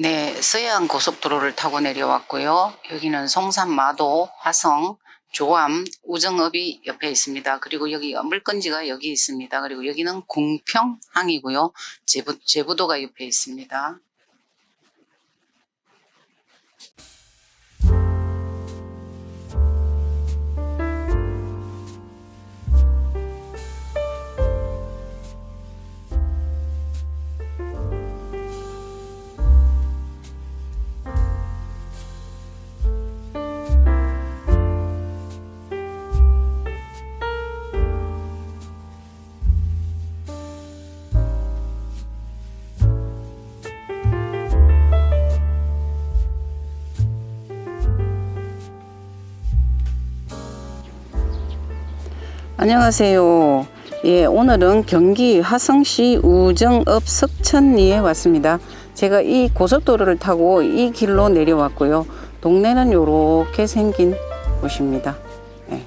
네, 서해안 고속도로를 타고 내려왔고요. 여기는 송산 마도, 화성, 조암, 우정읍이 옆에 있습니다. 그리고 여기 물건지가 여기 있습니다. 그리고 여기는 궁평항이고요. 제부, 제부도가 옆에 있습니다. 안녕하세요. 예, 오늘은 경기 화성시 우정읍 석천리에 왔습니다. 제가 이 고속도로를 타고 이 길로 내려왔고요. 동네는 이렇게 생긴 곳입니다. 예.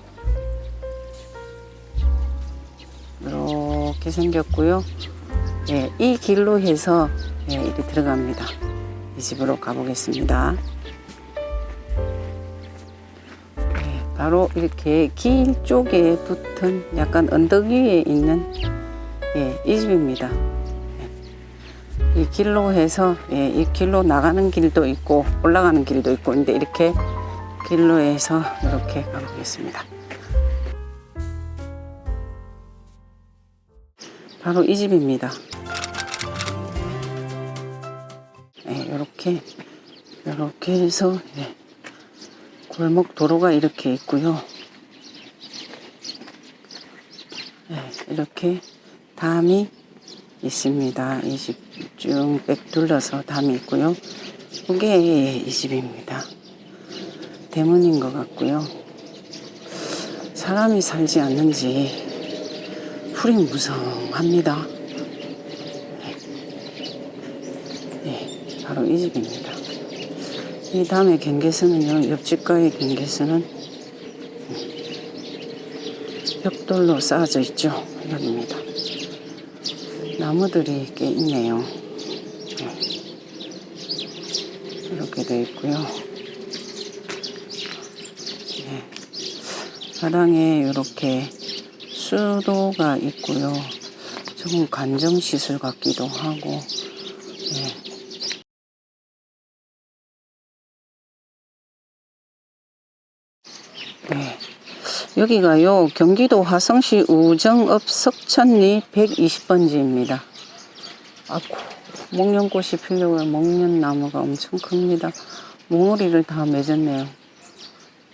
이렇게 생겼고요. 예, 이 길로 해서 예, 이렇게 들어갑니다. 이 집으로 가보겠습니다. 바로 이렇게 길 쪽에 붙은 약간 언덕 위에 있는 예, 이 집입니다. 예. 이 길로 해서 예, 이 길로 나가는 길도 있고 올라가는 길도 있고 근데 이렇게 길로 해서 이렇게 가보겠습니다. 바로 이 집입니다. 예, 이렇게 이렇게 해서 예. 골목 도로가 이렇게 있고요. 네, 이렇게 담이 있습니다. 이 집 쭉 백 둘러서 담이 있고요. 이게 이 집입니다. 대문인 것 같고요. 사람이 살지 않는지 풀이 무성합니다. 네, 네, 바로 이 집입니다. 이 다음에 경계선은요, 옆집과의 경계선은 벽돌로 쌓아져 있죠. 여기입니다. 나무들이 꽤 있네요. 네. 이렇게 되어 있고요. 네. 바닥에 이렇게 수도가 있고요. 조금 간정시설 같기도 하고, 네. 네. 여기가요, 경기도 화성시 우정읍 석천리 120번지입니다. 아고, 목련꽃이 피려고 목련나무가 엄청 큽니다. 몽우리를 다 맺었네요.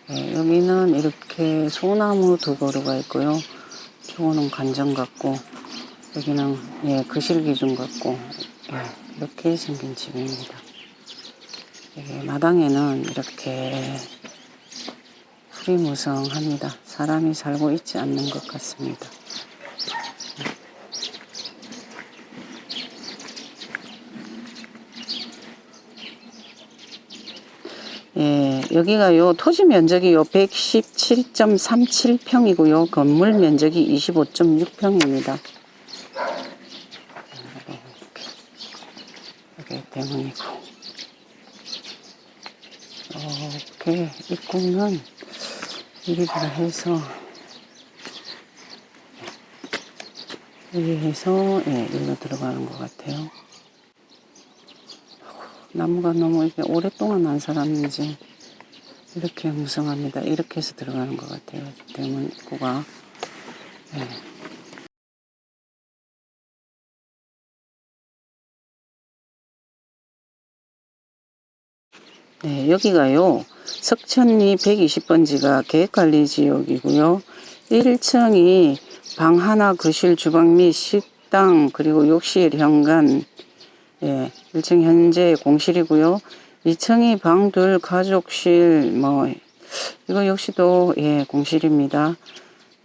네, 여기는 이렇게 소나무 두 그루가 있고요. 저거는 간정 같고, 여기는 예, 거실기준 같고, 예, 이렇게 생긴 집입니다. 여기 마당에는 이렇게 풀이 무성합니다. 사람이 살고 있지 않는 것 같습니다. 예, 여기가 요, 토지 면적이 요, 117.37평이고요, 건물 면적이 25.6평입니다. 이렇게 대문이고. 이렇게 입구는 이리로 해서 여기에서 예, 일로 들어가는 것 같아요. 나무가 너무 이렇게 오랫동안 안 살았는지 이렇게 무성합니다. 이렇게 해서 들어가는 것 같아요. 대문 입구가. 예. 네, 여기가요. 석천리 120번지가 계획관리 지역이고요. 1층이 방 하나, 거실, 주방 및 식당, 그리고 욕실, 현관, 예, 1층 현재 공실이고요. 2층이 방 둘, 가족실, 뭐, 이거 역시도, 예, 공실입니다.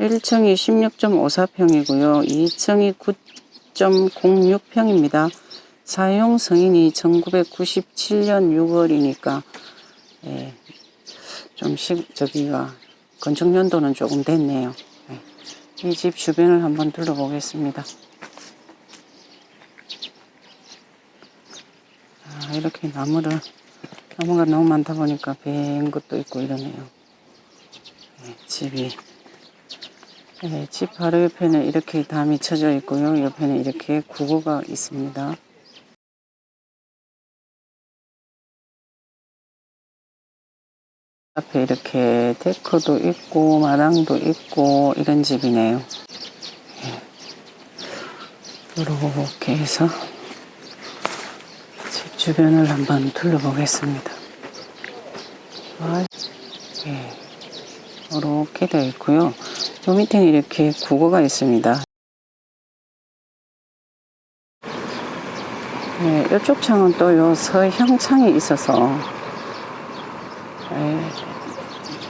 1층이 16.54평이고요. 2층이 9.06평입니다. 사용 승인이 1997년 6월이니까 예, 좀 시, 저기가 건축 연도는 조금 됐네요. 예. 이집 주변을 한번 둘러보겠습니다. 아, 아, 이렇게 나무를 나무가 너무 많다 보니까 벤 것도 있고 이러네요. 네, 집이 네, 집 바로 옆에는 이렇게 담이 쳐져 있고요. 옆에는 이렇게 구고가 있습니다. 앞에 이렇게 데크도 있고 마당도 있고 이런 집이네요. 예. 이렇게 해서 집 주변을 한번 둘러보겠습니다. 아, 예. 이렇게 되어 있고요. 요 밑에는 이렇게 국어가 있습니다. 네, 이쪽 창은 또 요 서형 창이 있어서 예,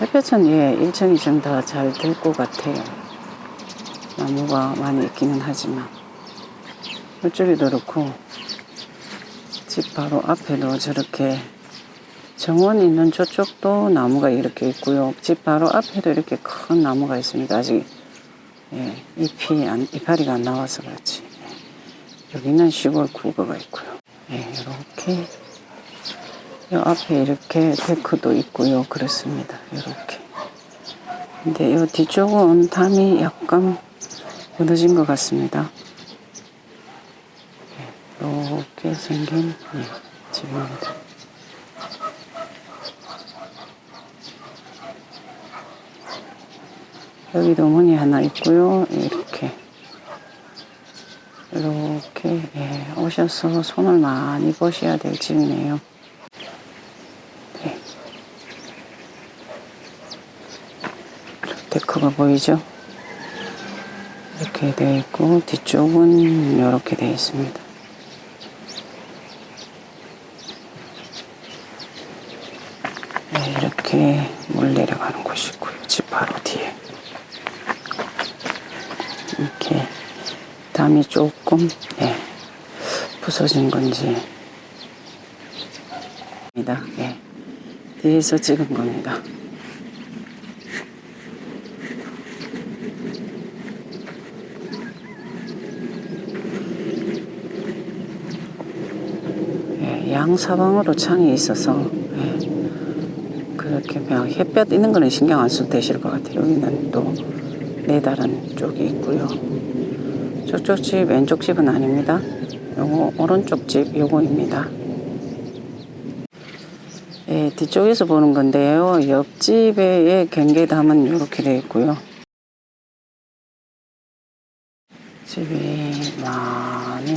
햇볕은 예, 1층이 좀 더 잘 될 것 같아요. 나무가 많이 있기는 하지만 이쪽에도 그렇고 집 바로 앞에도 저렇게 정원 있는 저쪽도 나무가 이렇게 있고요. 집 바로 앞에도 이렇게 큰 나무가 있습니다. 아직 예, 잎이 안, 이파리가 안 나와서 그렇지. 예, 여기는 시골 국어가 있고요. 예, 이렇게 이 앞에 이렇게 데크도 있고요. 그렇습니다. 이렇게. 근데 이 뒤쪽은 담이 약간 무너진 것 같습니다. 예, 이렇게 생긴 예, 집입니다. 여기도 문이 하나 있고요. 이렇게. 이렇게 예, 오셔서 손을 많이 보셔야 될 집이네요. 데크가 보이죠? 이렇게 되어 있고 뒤쪽은 이렇게 되어 있습니다. 네, 이렇게 물 내려가는 곳이고요. 집 바로 뒤에. 이렇게 담이 조금 예, 부서진 건지 입니다. 예. 뒤에서 찍은 겁니다. 예, 양사방으로 창이 있어서 예, 그렇게 그냥 햇볕 있는 거는 신경 안 써도 되실 것 같아요. 여기는 또 내다른 쪽이 있고요. 저쪽 집 왼쪽 집은 아닙니다. 요거 오른쪽 집 요거입니다. 예, 뒤쪽에서 보는 건데요. 옆집의 경계담은 이렇게 되어 있고요. 집이 많이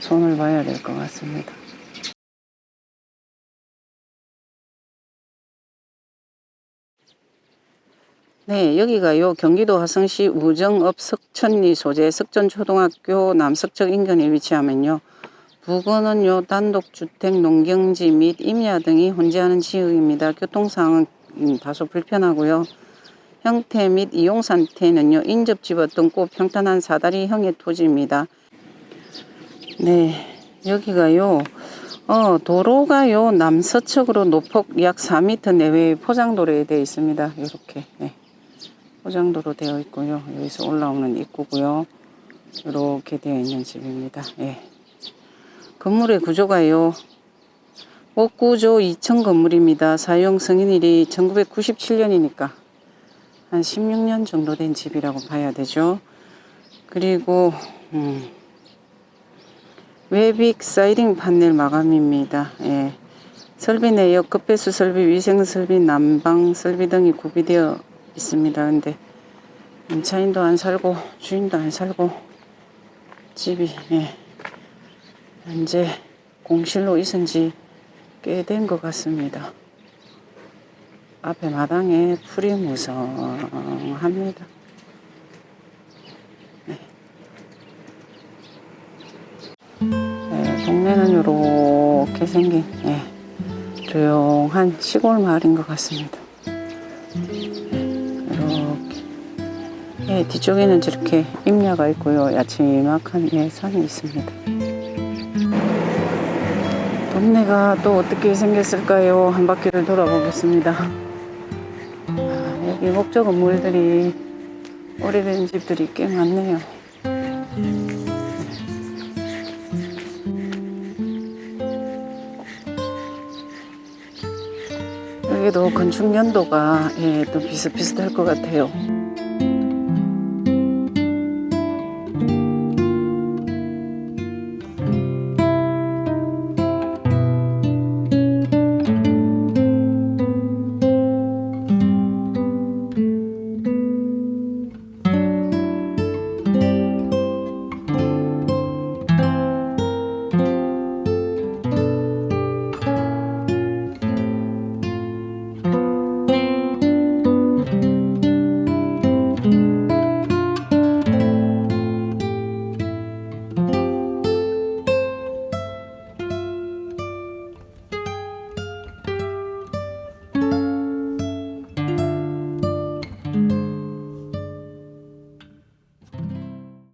손을 봐야 될 것 같습니다. 네, 여기가 요 경기도 화성시 우정읍 석천리 소재 석전초등학교 남석척 인근에 위치하면요. 부근은 요 단독주택, 농경지 및 임야 등이 혼재하는 지역입니다. 교통상은 음, 다소 불편하고요. 형태 및 이용 상태는요 인접지 어떤고 평탄한 사다리형의 토지입니다. 네, 여기가요. 어, 도로가요 남서측으로 노폭 약 4m 내외의 포장도로에 되어 있습니다. 이렇게 네. 포장도로 되어 있고요. 여기서 올라오는 입구고요. 이렇게 되어 있는 집입니다. 예. 건물의 구조가요. 옥구조 2층 건물입니다. 사용 승인일이 1997년이니까 한 16년 정도 된 집이라고 봐야 되죠. 그리고 음, 웨빅 사이딩 판넬 마감입니다. 예. 설비 내역, 급배수 설비, 위생 설비, 난방 설비 등이 구비되어 있습니다. 근데 임차인도 안 살고 주인도 안 살고 집이 예, 현재 공실로 있은 지 꽤 된 것 같습니다. 앞에 마당에 풀이 무성합니다. 네. 네, 동네는 이렇게 생긴 예, 조용한 시골 마을인 것 같습니다. 예, 뒤쪽에는 저렇게 임야가 있고요. 야채막한 예, 산이 있습니다. 동네가 또 어떻게 생겼을까요? 한 바퀴를 돌아보겠습니다. 아, 여기 목적 건물들이 오래된 집들이 꽤 많네요. 여기도 건축 연도가 예, 또 비슷비슷할 것 같아요.